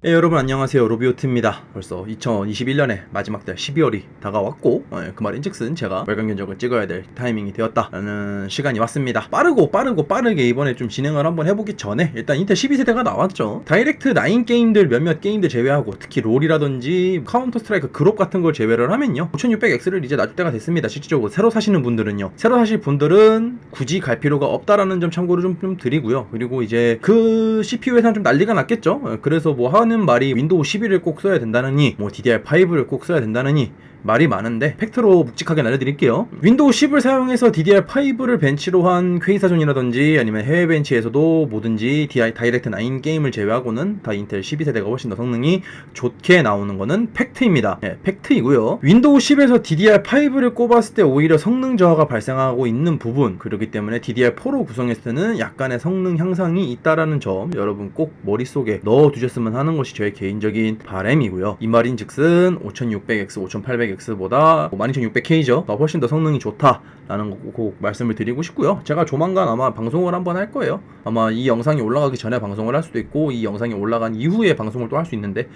네, 여러분 안녕하세요. 로비오트입니다. 벌써 2021년의 마지막 달 12월이 다가왔고 예, 그 말 인즉슨 제가 월간 견적을 찍어야 될 타이밍이 되었다 라는 시간이 왔습니다. 빠르고 빠르고 빠르게 이번에 좀 진행을 한번 해보기 전에 일단 인텔 12세대가 나왔죠. 다이렉트 9 게임들 몇몇 게임들 제외하고 특히 롤이라든지 카운터 스트라이크 그룹 같은 걸 제외를 하면요. 5600X를 이제 놔줄 때가 됐습니다. 실질적으로 새로 사시는 분들은요. 새로 사실 분들은 굳이 갈 필요가 없다라는 점 참고를 좀, 좀 드리고요. 그리고 이제 그 CPU에선 좀 난리가 났겠죠. 예, 그래서 뭐 하는 말이 윈도우 11을 꼭 써야 된다느니 뭐 DDR5를 꼭 써야 된다느니 말이 많은데 팩트로 묵직하게 알려드릴게요. 윈도우 10을 사용해서 DDR5를 벤치로 한 퀘이사존이라든지 아니면 해외 벤치에서도 뭐든지 다이렉트 9 게임을 제외하고는 다 인텔 12세대가 훨씬 더 성능이 좋게 나오는 거는 팩트입니다. 네, 팩트이고요. 윈도우 10에서 DDR5를 꼽았을 때 오히려 성능 저하가 발생하고 있는 부분 그렇기 때문에 DDR4로 구성했을 때는 약간의 성능 향상이 있다라는 점 여러분 꼭 머릿속에 넣어두셨으면 하는 것이 저의 개인적인 바람이고요. 이 말인즉슨 5600X, 5800 X보다 12600K죠. 훨씬 더 성능이 좋다라는 거꼭 말씀을 드리고 싶고요. 제가 조만간 아마 방송을 한번 할 거예요. 아마 이 영상이 올라가기 전에 방송을 할 수도 있고 이 영상이 올라간 이후에 방송을 또 할 수 있는데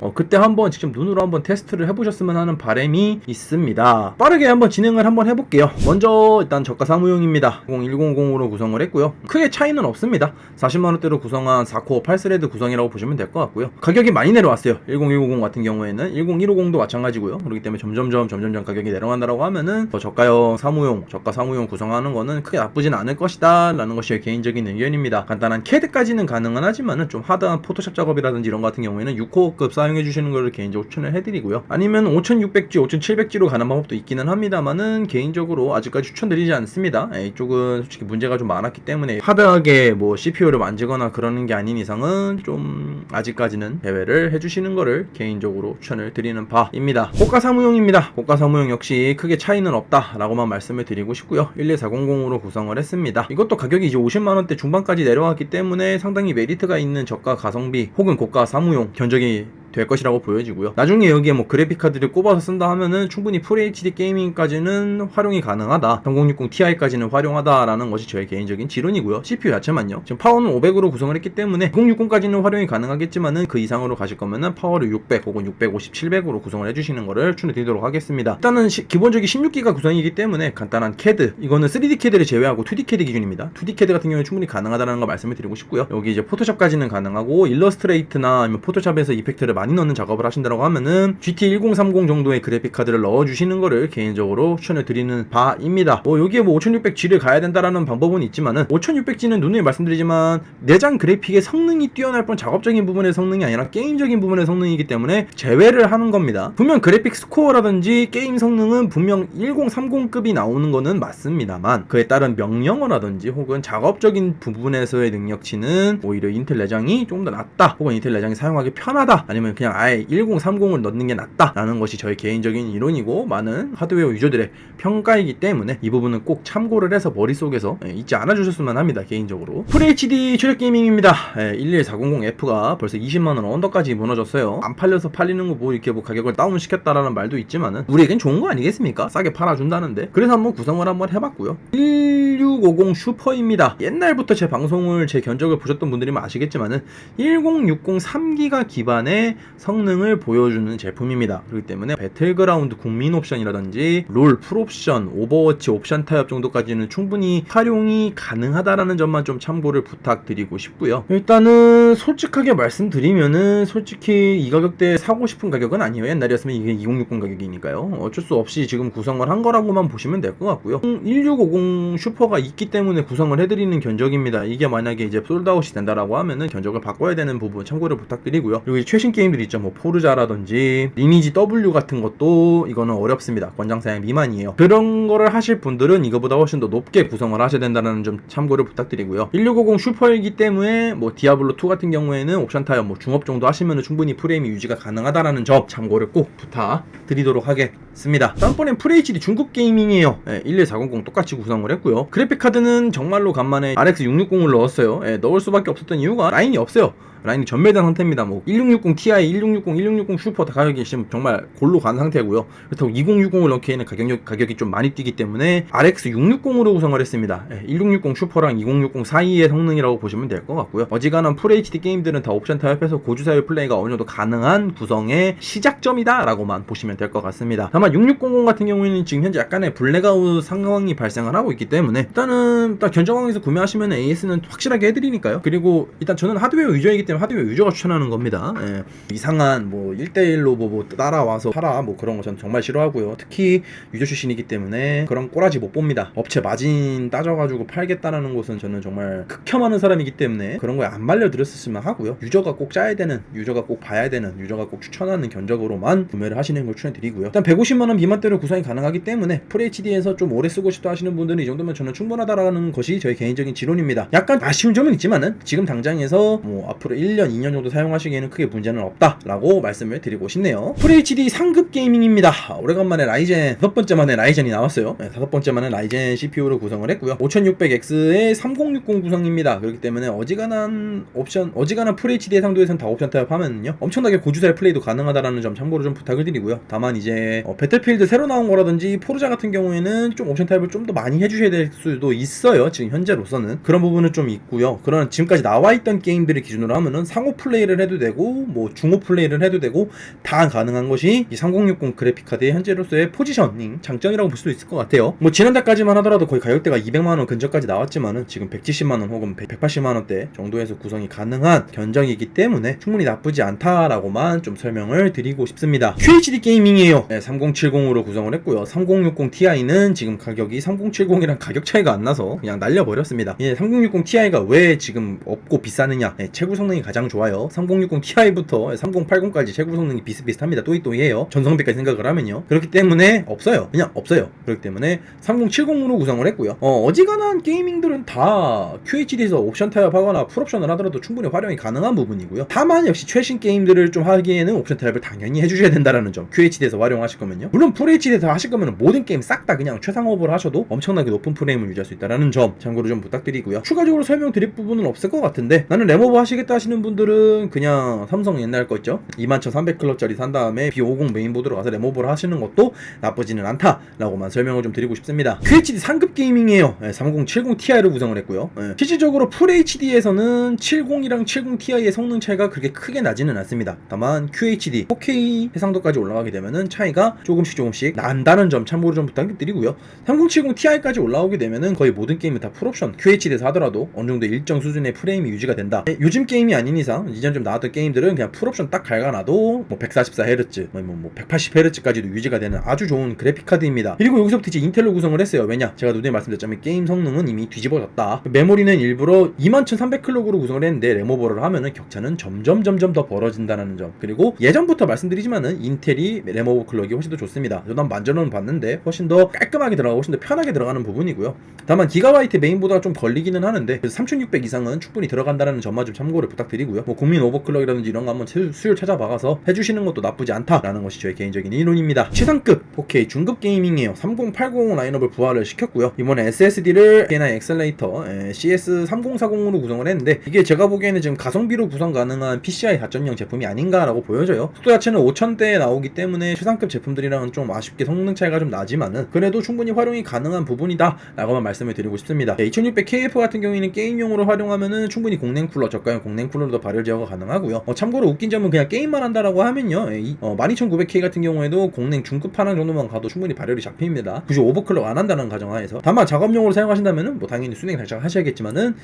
어, 그때 한번 직접 눈으로 한번 테스트를 해보셨으면 하는 바람이 있습니다. 빠르게 한번 진행을 한번 해볼게요. 먼저 일단 저가 사무용입니다. 0100으로 구성을 했고요. 크게 차이는 없습니다. 40만원대로 구성한 4코어 8스레드 구성이라고 보시면 될 것 같고요. 가격이 많이 내려왔어요. 10150 같은 경우에는 10150도 마찬가지고요. 그렇기 때문에 점점점 점점점 가격이 내려간다고 하면은 더 저가형 사무용, 저가 사무용 구성하는 거는 크게 나쁘진 않을 것이다 라는 것이 제 개인적인 의견입니다. 간단한 CAD까지는 가능은 하지만은 좀 하드한 포토샵 작업이라든지 이런 거 같은 경우에는 6코어급 사 용해 주시는 것을 개인적으로 추천을 해드리고요. 아니면 5600G, 5700G로 가는 방법도 있기는 합니다만은 개인적으로 아직까지 추천드리지 않습니다. 예, 이쪽은 솔직히 문제가 좀 많았기 때문에 하드하게 뭐 CPU를 만지거나 그러는 게 아닌 이상은 좀 아직까지는 대회를 해주시는 거를 개인적으로 추천을 드리는 바입니다. 고가 사무용입니다. 고가 사무용 역시 크게 차이는 없다라고만 말씀을 드리고 싶고요. 12400으로 구성을 했습니다. 이것도 가격이 이제 50만 원대 중반까지 내려왔기 때문에 상당히 메리트가 있는 저가 가성비 혹은 고가 사무용 견적이 될 것이라고 보여지고요. 나중에 여기에 뭐 그래픽 카드를 꼽아서 쓴다 하면은 충분히 FHD 게이밍까지는 활용이 가능하다. 3060 Ti까지는 활용하다라는 것이 저의 개인적인 지론이고요. CPU 자체만요. 지금 파워는 500으로 구성을 했기 때문에 2060까지는 활용이 가능하겠지만은 그 이상으로 가실 거면은 파워를 600 혹은 650, 700으로 구성을 해주시는 거를 추천드리도록 하겠습니다. 일단은 시, 기본적인 16기가 구성이기 때문에 간단한 CAD 이거는 3D CAD를 제외하고 2D CAD 기준입니다. 2D CAD 같은 경우에 충분히 가능하다는 거 말씀을 드리고 싶고요. 여기 이제 포토샵까지는 가능하고 일러스트레이트나 포토샵에서 이펙트를 많이 넣는 작업을 하신다고 하면은 GT 1030 정도의 그래픽 카드를 넣어주시는 거를 개인적으로 추천을 드리는 바입니다. 뭐 여기에 뭐 5600G를 가야 된다라는 방법은 있지만은 5600G는 누누이 말씀드리지만 내장 그래픽의 성능이 뛰어날 뿐 작업적인 부분의 성능이 아니라 게임적인 부분의 성능이기 때문에 제외를 하는 겁니다. 분명 그래픽 스코어라든지 게임 성능은 분명 1030급이 나오는 거는 맞습니다만 그에 따른 명령어라든지 혹은 작업적인 부분에서의 능력치는 오히려 인텔 내장이 좀더 낫다 혹은 인텔 내장이 사용하기 편하다 아니면 그냥 아예 1030을 넣는 게 낫다라는 것이 저의 개인적인 이론이고 많은 하드웨어 유저들의 평가이기 때문에 이 부분은 꼭 참고를 해서 머릿속에서 예, 잊지 않아 주셨으면 합니다 개인적으로. FHD 출력 게이밍입니다. 예, 11400F가 벌써 20만 원 언더까지 무너졌어요. 안 팔려서 팔리는 거 뭐 이렇게 뭐 가격을 다운 시켰다라는 말도 있지만은 우리에겐 좋은 거 아니겠습니까? 싸게 팔아준다는데. 그래서 한번 구성을 한번 해봤고요. 1650 슈퍼입니다. 옛날부터 제 방송을 제 견적을 보셨던 분들이면 아시겠지만은 1060 3기가 기반의 성능을 보여주는 제품입니다. 그렇기 때문에 배틀그라운드 국민 옵션이라든지 롤 풀옵션, 오버워치 옵션 타협 정도까지는 충분히 활용이 가능하다라는 점만 좀 참고를 부탁드리고 싶고요. 일단은 솔직하게 말씀드리면은 솔직히 이 가격대에 사고 싶은 가격은 아니에요. 옛날이었으면 이게 2060 가격이니까요. 어쩔 수 없이 지금 구성을 한 거라고만 보시면 될 것 같고요. 1650 슈퍼가 있기 때문에 구성을 해드리는 견적입니다. 이게 만약에 이제 솔드아웃이 된다라고 하면은 견적을 바꿔야 되는 부분 참고를 부탁드리고요. 그리고 최신 게임 들 있죠. 뭐 포르자라든지 리니지 W 같은 것도 이거는 어렵습니다. 권장 사양 미만이에요. 그런 거를 하실 분들은 이거보다 훨씬 더 높게 구성을 하셔야 된다는 점 참고를 부탁드리고요. 1650 슈퍼이기 때문에 뭐 디아블로 2 같은 경우에는 옵션 타협 뭐 중업 정도 하시면 충분히 프레임이 유지가 가능하다라는 점 참고를 꼭 부탁드리도록 하겠습니다. 다음번엔 FHD 중국 게이밍이에요. 예, 11400 똑같이 구성을 했고요. 그래픽 카드는 정말로 간만에 RX 660을 넣었어요. 예, 넣을 수밖에 없었던 이유가 라인이 없어요. 라인이 전매된 상태입니다. 뭐 1660 Ti Ti 1660, 1660 슈퍼 다 가격이 지금 정말 골로 간 상태고요. 그렇다고 2060을 넣기에는 가격, 가격이 좀 많이 뛰기 때문에 RX 660으로 구성을 했습니다. 예, 1660 슈퍼랑 2060 사이의 성능이라고 보시면 될 것 같고요. 어지간한 FHD 게임들은 다 옵션 타협해서 고주사율 플레이가 어느 정도 가능한 구성의 시작점이다 라고만 보시면 될 것 같습니다. 다만 6600 같은 경우에는 지금 현재 약간의 블랙아웃 상황이 발생을 하고 있기 때문에 일단은 일단 견적왕에서 구매하시면 AS는 확실하게 해드리니까요. 그리고 일단 저는 하드웨어 유저이기 때문에 하드웨어 유저가 추천하는 겁니다. 예. 이상한 뭐 1대1로 뭐, 뭐 따라와서 팔아 뭐 그런 거 저는 정말 싫어하고요. 특히 유저 출신이기 때문에 그런 꼬라지 못 봅니다. 업체 마진 따져가지고 팔겠다라는 것은 저는 정말 극혐하는 사람이기 때문에 그런 거에 안 말려들었으면 하고요. 유저가 꼭 짜야 되는, 유저가 꼭 봐야 되는, 유저가 꼭 추천하는 견적으로만 구매를 하시는 걸 추천드리고요. 일단 150만 원 미만대로 구성이 가능하기 때문에 FHD에서 좀 오래 쓰고 싶다 하시는 분들은 이 정도면 저는 충분하다라는 것이 저희 개인적인 지론입니다. 약간 아쉬운 점은 있지만은 지금 당장에서 뭐 앞으로 1년, 2년 정도 사용하시기에는 크게 문제는 없 다라고 말씀을 드리고 싶네요. FHD 상급 게이밍입니다. 오래간만에 라이젠 다섯 번째 만에 라이젠이 나왔어요. 네, 다섯 번째 만에 라이젠 CPU로 구성을 했고요. 5600X의 3060 구성입니다. 그렇기 때문에 어지간한 옵션, 어지간한 FHD 해상도에선 다 옵션 타협하면요 엄청나게 고주사의 플레이도 가능하다라는 점 참고로 좀 부탁을 드리고요. 다만 이제 어, 배틀필드 새로 나온 거라든지 포르자 같은 경우에는 좀 옵션 타협을 좀 더 많이 해주셔야 될 수도 있어요. 지금 현재로서는 그런 부분은 좀 있고요. 그런 지금까지 나와 있던 게임들을 기준으로 하면은 상호 플레이를 해도 되고 뭐 중호 플레이를 해도 되고 다 가능한 것이 이 3060 그래픽 카드의 현재로서의 포지셔닝 장점이라고 볼 수도 있을 것 같아요. 뭐 지난달까지만 하더라도 거의 가격대가 200만 원 근처까지 나왔지만은 지금 170만 원 혹은 180만 원대 정도에서 구성이 가능한 견적이기 때문에 충분히 나쁘지 않다라고만 좀 설명을 드리고 싶습니다. QHD 게이밍이에요. 네, 3070으로 구성을 했고요. 3060 Ti는 지금 가격이 3070이랑 가격 차이가 안 나서 그냥 날려버렸습니다. 예, 3060 Ti가 왜 지금 없고 비싸느냐? 예, 채굴 성능이 가장 좋아요. 3060 Ti부터 3080까지 채굴 성능이 비슷비슷합니다. 또이또이해요. 전성비까지 생각을 하면요. 그렇기 때문에 없어요. 그냥 없어요. 그렇기 때문에 3070으로 구성을 했고요. 어, 어지간한 게이밍들은 다 QHD에서 옵션 타협하거나 풀옵션을 하더라도 충분히 활용이 가능한 부분이고요. 다만 역시 최신 게임들을 좀 하기에는 옵션 타협을 당연히 해주셔야 된다라는 점. QHD에서 활용하실 거면요. 물론 FHD에서 하실 거면 모든 게임 싹 다 그냥 최상업으로 하셔도 엄청나게 높은 프레임을 유지할 수 있다는 점 참고로 좀 부탁드리고요. 추가적으로 설명드릴 부분은 없을 것 같은데 나는 레모버 하시겠다 하시는 분들은 그냥 삼성 옛날 거 있죠. 21,300클럽짜리 산 다음에 B50 메인보드로 가서 레모버를 하시는 것도 나쁘지는 않다라고만 설명을 좀 드리고 싶습니다. QHD 상급 게이밍이에요. 네, 3070 Ti로 구성을 했고요. 네, 실질적으로 FHD에서는 70이랑 70 Ti의 성능 차이가 그렇게 크게 나지는 않습니다. 다만 QHD, 4K 해상도까지 올라가게 되면은 차이가 조금씩 조금씩 난다는 점 참고로 좀 부탁드리고요. 3070 Ti까지 올라오게 되면은 거의 모든 게임이 다 풀옵션 QHD에서 하더라도 어느 정도 일정 수준의 프레임이 유지가 된다. 네, 요즘 게임이 아닌 이상 이전 좀 나왔던 게임들은 그냥 풀옵션 딱 갉아놔도 뭐 144Hz, 뭐, 뭐 180Hz까지도 유지가 되는 아주 좋은 그래픽 카드입니다. 그리고 여기서부터 이제 인텔로 구성을 했어요. 왜냐? 제가 누누이 말씀드렸자면 게임 성능은 이미 뒤집어졌다. 메모리는 일부러 21,300클럭으로 구성을 했는데 레모버를 하면은 격차는 점점 점점 더 벌어진다는 점. 그리고 예전부터 말씀드리지만은 인텔이 레모버 클럭이 훨씬 더 좋습니다. 저도 한번 만져는 봤는데 훨씬 더 깔끔하게 들어가고 훨씬 더 편하게 들어가는 부분이고요. 다만 기가바이트 메인보다 좀 걸리기는 하는데 3600 이상은 충분히 들어간다는 점만 좀 참고를 부탁드리고요. 뭐 국민 오버클럭이라든지 이런 거 한번 수- 수율 찾아봐가서 해주시는 것도 나쁘지 않다라는 것이 저의 개인적인 이론입니다. 최상급 4K 중급 게이밍이에요. 3080 라인업을 부활을 시켰고요. 이번에 SSD를 K9 엑셀레이터 CS3040으로 구성을 했는데 이게 제가 보기에는 지금 가성비로 구성 가능한 PCI 4.0 제품이 아닌가라고 보여져요. 속도 자체는 5000대에 나오기 때문에 최상급 제품들이랑은 좀 아쉽게 성능 차이가 좀 나지만은 그래도 충분히 활용이 가능한 부분이다 라고만 말씀을 드리고 싶습니다. 2600KF 같은 경우에는 게임용으로 활용하면은 충분히 공냉 쿨러 저가형 공냉 쿨러로도 발열 제어가 가능하고요. 어, 참고로 웃긴 점은 그냥 게임만 한다라고 하면요. 이, 어, 12900K 같은 경우에도 공냉 중급 하나 정도만 가도 충분히 발열이 잡힙니다. 굳이 오버클럭 안 한다는 가정하에서 다만 작업용으로 사용하신다면은 뭐 당연히 순행 달성하셔야겠지만은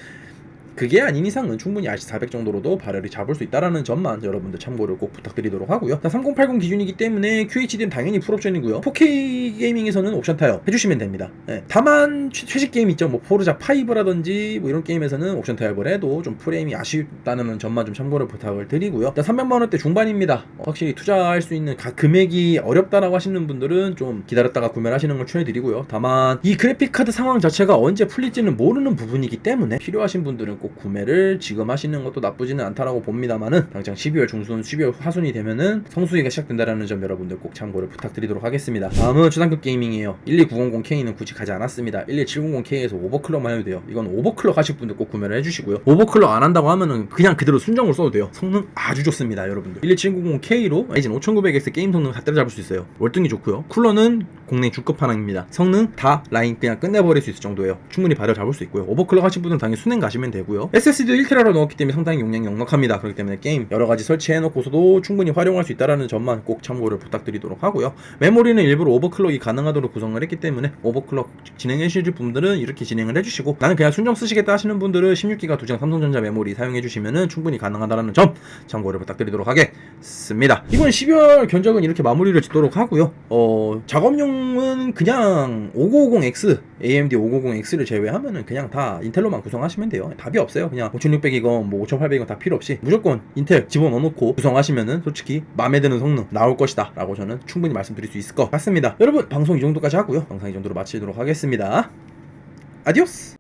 그게 아닌 이상은 충분히 RC400 정도로도 발열이 잡을 수 있다라는 점만 여러분들 참고를 꼭 부탁드리도록 하고요. 3080 기준이기 때문에 QHD는 당연히 풀옵션이고요. 4K 게이밍에서는 옵션 타협 해주시면 됩니다. 예. 다만 최- 최신 게임 있죠. 뭐 포르자 5라든지 뭐 이런 게임에서는 옵션 타협을 해도 좀 프레임이 아쉽다는 점만 좀 참고를 부탁을 드리고요. 300만 원대 중반입니다. 어, 확실히 투자할 수 있는 가- 금액이 어렵다라고 하시는 분들은 좀 기다렸다가 구매를 하시는 걸 추천해드리고요. 다만 이 그래픽 카드 상황 자체가 언제 풀릴지는 모르는 부분이기 때문에 필요하신 분들은 꼭 구매를 지금 하시는 것도 나쁘지는 않다라고 봅니다만은 당장 12월 중순, 12월 하순이 되면은 성수기가 시작된다라는 점 여러분들 꼭 참고를 부탁드리도록 하겠습니다. 다음은 초단급 게이밍이에요. 12900K는 굳이 가지 않았습니다. 11700K에서 오버클럭만 해도 돼요. 이건 오버클럭 하실 분들 꼭 구매를 해주시고요. 오버클럭 안 한다고 하면은 그냥 그대로 순정으로 써도 돼요. 성능 아주 좋습니다, 여러분들. 11700K로 라이젠 5090X 게임 성능 다 때려잡을 수 있어요. 월등히 좋고요. 쿨러는 국내 중급 하나입니다. 성능 다 라인 그냥 끝내버릴 수 있을 정도예요. 충분히 발열 잡을 수 있고요. 오버클럭 하신 분은 당연히 순행 가시면 되고 요. SSD도 1TB로 넣었기 때문에 상당히 용량이 넉넉합니다. 그렇기 때문에 게임 여러 가지 설치해놓고서도 충분히 활용할 수 있다는 점만 꼭 참고를 부탁드리도록 하고요. 메모리는 일부러 오버클럭이 가능하도록 구성을 했기 때문에 오버클럭 진행해 주실 분들은 이렇게 진행을 해주시고 나는 그냥 순정 쓰시겠다 하시는 분들은 16기가 2장 삼성전자 메모리 사용해 주시면은 충분히 가능하다는 점 참고를 부탁드리도록 하겠습니다. 이번 12월 견적은 이렇게 마무리를 짓도록 하고요. 어, 작업용은 그냥 5950X, AMD 550X를 제외하면은 그냥 다 인텔로만 구성하시면 돼요. 답이 없어요. 그냥 5600이건 뭐 5800이건 다 필요 없이 무조건 인텔 집어넣어놓고 구성하시면은 솔직히 마음에 드는 성능 나올 것이다 라고 저는 충분히 말씀드릴 수 있을 것 같습니다. 여러분 방송 이 정도까지 하고요. 영상 이 정도로 마치도록 하겠습니다. 아디오스!